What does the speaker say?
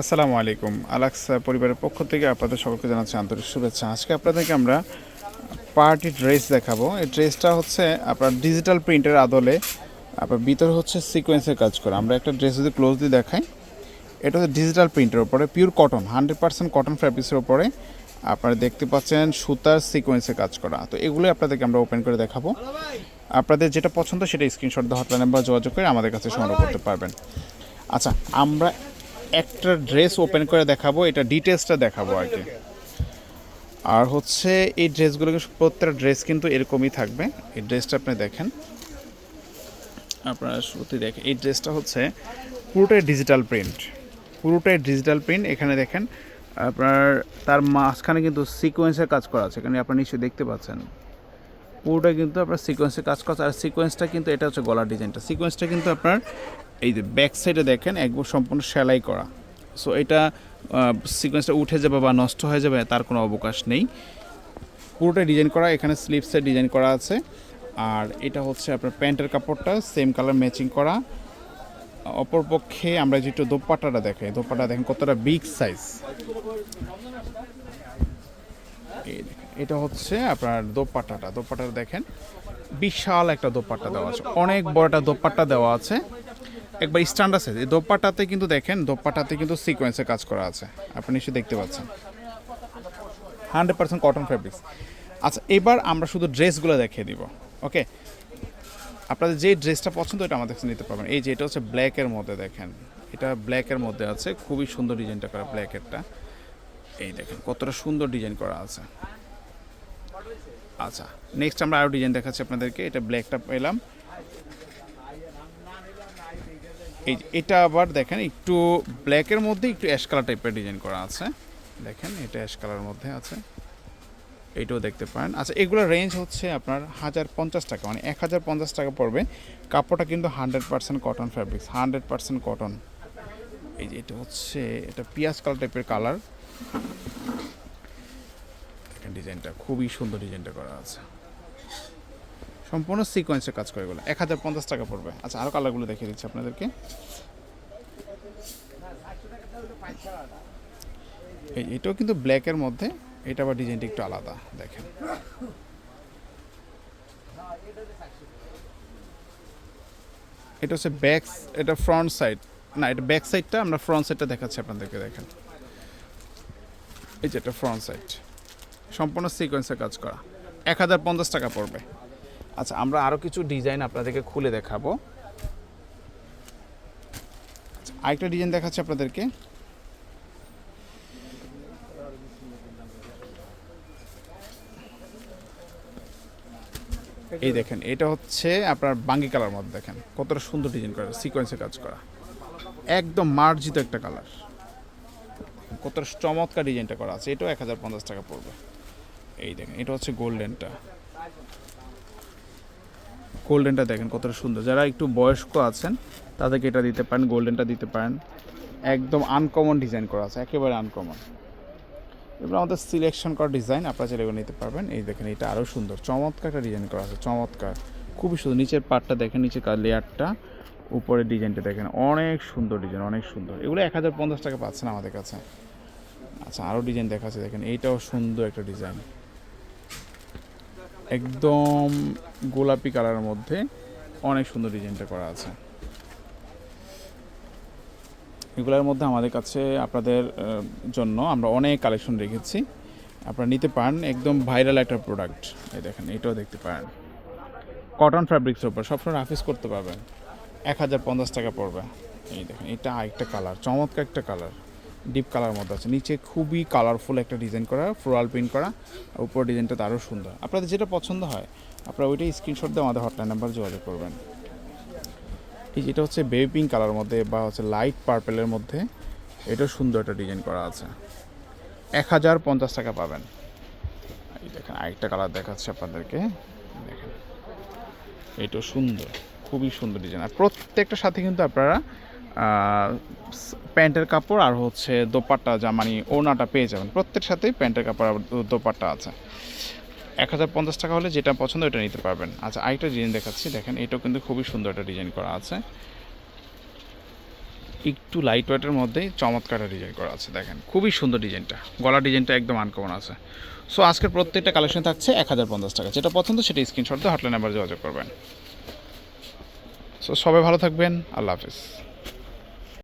আসসালামু আলাইকুম। আলাক্স পরিবারের পক্ষ থেকে আপনাদের সকলকে জানাচ্ছি আন্তরিক শুভেচ্ছা। আজকে আপনাদেরকে আমরা পার্টি ড্রেস দেখাবো। এই ড্রেসটা হচ্ছে আপনার ডিজিটাল প্রিন্টের আদলে আপনার ভিতরে হচ্ছে সিকোয়েন্সের কাজ করা। আমরা একটা ড্রেস যদি ক্লোজলি দেখাই, এটা হচ্ছে ডিজিটাল প্রিন্টের ওপরে pure cotton hundred percent cotton ফ্যাব্রিক্সের ওপরে আপনারা দেখতে পাচ্ছেন সুতার সিকোয়েন্সে কাজ করা। তো এগুলোই আপনাদেরকে আমরা ওপেন করে দেখাবো। আপনাদের যেটা পছন্দ সেটা স্ক্রিনশট হটলাইন নাম্বার যোগাযোগ করে আমাদের কাছে সংগ্রহ করতে পারবেন। আচ্ছা আমরা একটা ড্রেস ওপেন করে দেখাবো, এটা ডিটেলসটা দেখাবো আর কি। আর হচ্ছে এই ড্রেসগুলো কিন্তু প্রত্যেকটা ড্রেস কিন্তু এরকমই থাকবে। এই ড্রেসটা আপনি দেখেন। আপনারা শুরুতেই দেখেন এই ড্রেসটা হচ্ছে পুরোটাই ডিজিটাল প্রিন্ট পুরোটাই ডিজিটাল প্রিন্ট এখানে দেখেন, আপনার তার মাঝখানে কিন্তু সিকোয়েন্সের কাজ করা আছে, এখানে আপনারা নিশ্চয়ই দেখতে পাচ্ছেন। পুরোটা কিন্তু আপনার সিকোয়েন্সের কাজ করা আছে। আর সিকোয়েন্সটা কিন্তু এটা হচ্ছে গলার ডিজাইনটা সিকোয়েন্সটা কিন্তু আপনার এই যে ব্যাক সাইডে দেখেন, একবার সম্পূর্ণ সেলাই করা। সো এটা সিকোয়েন্সটা উঠে যাবে বা নষ্ট হয়ে যাবে, তার কোনো অবকাশ নেই। পুরোটা ডিজাইন করা, এখানে স্লিপসের ডিজাইন করা আছে। আর এটা হচ্ছে আপনার প্যান্টের কাপড়টা সেম কালার ম্যাচিং করা। অপরপক্ষে আমরা যে একটু দোপাট্টাটা দেখাই, দোপাট্টা দেখেন কতটা বিগ সাইজ এটা হচ্ছে আপনার দোপাট্টাটা দোপাট্টাটা দেখেন। বিশাল একটা দোপাট্টা দেওয়া আছে, অনেক বড় একটা দোপাট্টা দেওয়া আছে। একবার স্ট্যান্ড আছে, এই দোপাট্টাতে কিন্তু দেখেন, দোপাট্টাতে কিন্তু সিকোয়েন্সে কাজ করা আছে। আপনি নিশ্চয়ই দেখতে পাচ্ছেন। হান্ড্রেড পার্সেন্ট কটন ফ্যাব্রিক্স আচ্ছা এবার আমরা শুধু ড্রেসগুলো দেখিয়ে দিব ওকে আপনাদের যে ড্রেসটা পছন্দ এটা আমাদের কাছে নিতে পারবেন। এই যে এটা হচ্ছে ব্ল্যাকের মধ্যে দেখেন। এটা ব্ল্যাকের মধ্যে আছে, খুবই সুন্দর ডিজাইনটা করা ব্ল্যাকেরটা এই দেখেন, কতটা সুন্দর ডিজাইন করা আছে। আচ্ছা নেক্সট আমরা আরও ডিজাইন দেখাচ্ছি আপনাদেরকে। এটা ব্ল্যাকটা পেলাম। এই এটা আবার দেখেন, একটু ব্ল্যাকের মধ্যে একটু অ্যাশ কালার টাইপের ডিজাইন করা আছে। দেখেন, এটা অ্যাশ কালার মধ্যে আছে। এইটাও দেখতে পারেন। আচ্ছা এগুলোর রেঞ্জ হচ্ছে আপনার হাজার পঞ্চাশ টাকা মানে এক হাজার পঞ্চাশ টাকা পড়বে। কাপড়টা কিন্তু hundred percent cotton fabrics hundred percent cotton এই যে, এটা হচ্ছে, এটা পিঁয়াজ কালার টাইপের কালার ডিজাইনটা খুবই সুন্দর ডিজাইনটা করা আছে। সম্পূর্ণ সিকোয়েন্সের কাজ করে এগুলো। এক হাজার পঞ্চাশ টাকা পড়বে। আচ্ছা আরও কালারগুলো দেখিয়ে দিচ্ছি আপনাদেরকে। এই, এটাও কিন্তু ব্ল্যাকের মধ্যে, এটা আবার ডিজাইনটা একটু আলাদা, দেখেন। এটা হচ্ছে ব্যাক এটা ফ্রন্ট সাইড না, এটা ব্যাক সাইডটা আমরা ফ্রন্ট সাইডটা দেখাচ্ছি আপনাদেরকে, দেখেন। এই যে এটা ফ্রন্ট সাইড সম্পূর্ণ সিকোয়েন্সে কাজ করা। এক হাজার পঞ্চাশ টাকা পড়বে। আচ্ছা আমরা আরও কিছু ডিজাইন আপনাদেরকে খুলে দেখাবো। আচ্ছা, আরেকটা ডিজাইন দেখাচ্ছি আপনাদেরকে। এই দেখেন এটা হচ্ছে আপনার বাঙ্গি কালার মধ্যে দেখেন কতটা সুন্দর ডিজাইন করা সিকোয়েন্সে কাজ করা। একদম মার্জিত একটা কালার। কতটা চমৎকার ডিজাইনটা করা আছে এটাও এক হাজার পঞ্চাশ টাকা পড়বে। এই দেখেন এটা হচ্ছে গোল্ডেনটা। গোল্ডেনটা দেখেন কতটা সুন্দর। যারা একটু বয়স্ক আছেন, তাদেরকে এটা দিতে পারেন, গোল্ডেনটা দিতে পারেন। একদম আনকমন ডিজাইন করা আছে, একেবারে আনকমন এগুলো আমাদের সিলেকশন করা ডিজাইন আপনারা চাইলে নিতে পারবেন। এই দেখেন, এটা আরও সুন্দর, চমৎকার একটা ডিজাইন করা আছে, চমৎকার। খুবই সুন্দর, নিচের পার্টটা দেখেন, নিচের লেয়ারটা উপরের ডিজাইনটা দেখেন, অনেক সুন্দর ডিজাইন অনেক সুন্দর। এগুলো এক হাজার পঞ্চাশ টাকা পাচ্ছেন আমাদের কাছে। আচ্ছা আরও ডিজাইন দেখাচ্ছে দেখেন এইটাও সুন্দর একটা ডিজাইন একদম গোলাপি কালারের মধ্যে অনেক সুন্দর ডিজাইনটা করা আছে। এগুলোর মধ্যে আমাদের কাছে, আপনাদের জন্য আমরা অনেক কালেকশন রেখেছি। আপনারা নিতে পারেন, একদম ভাইরাল একটা প্রোডাক্ট। এই দেখেন, এটাও দেখতে পারেন। কটন ফ্যাব্রিক্সের উপর সবসময় রাফিস করতে পারবেন। এক হাজার পঞ্চাশ টাকা পড়বে। এই দেখেন, এটা আরেকটা কালার, চমৎকার একটা কালার। ডিপ কালার মধ্যে আছে। নিচে খুবই কালারফুল একটা ডিজাইন করা ফ্লোরাল প্রিন্ট করা উপর ডিজাইনটা তারও সুন্দর। আপনাদের যেটা পছন্দ হয়, আপনারা ওইটাই স্ক্রিনশট দিয়ে আমাদের হটলাইন নাম্বার যোগাযোগ করবেন। ঠিক এটা হচ্ছে বেবি পিঙ্ক কালার মধ্যে বা হচ্ছে লাইট পার্পেলের মধ্যে এটা সুন্দর একটা ডিজাইন করা আছে। এক হাজার পঞ্চাশ টাকা পাবেন। দেখেন, আরেকটা কালার দেখাচ্ছে আপনাদেরকে। দেখেন, এটাও সুন্দর, খুবই সুন্দর ডিজাইন আর প্রত্যেকটার সাথে কিন্তু আপনারা প্যান্টের কাপড় আর হচ্ছে দোপাট্টা যা মানে ওড়নাটা পেয়ে যাবেন। প্রত্যেক সাথেই প্যান্টের কাপড় আর দোপাট্টা আছে। এক হাজার পঞ্চাশ টাকা হলে যেটা পছন্দ ওটা নিতে পারবেন। আচ্ছা আরেকটা ডিজাইন দেখাচ্ছি। দেখেন, এটাও কিন্তু খুবই সুন্দর একটা ডিজাইন করা আছে। একটু লাইট ওয়েটের মধ্যেই চমৎকার ডিজাইন করা আছে। দেখেন, খুবই সুন্দর ডিজাইনটা। গলা ডিজাইনটা একদম আনকমন আছে। সো আজকের প্রত্যেকটা কালেকশন থাকছে এক হাজার পঞ্চাশ টাকা। যেটা পছন্দ সেটা স্ক্রিনশট দিয়ে হটলাইন নাম্বার যোগাযোগ করবেন। সো সবাই ভালো থাকবেন। আল্লাহ হাফিজ।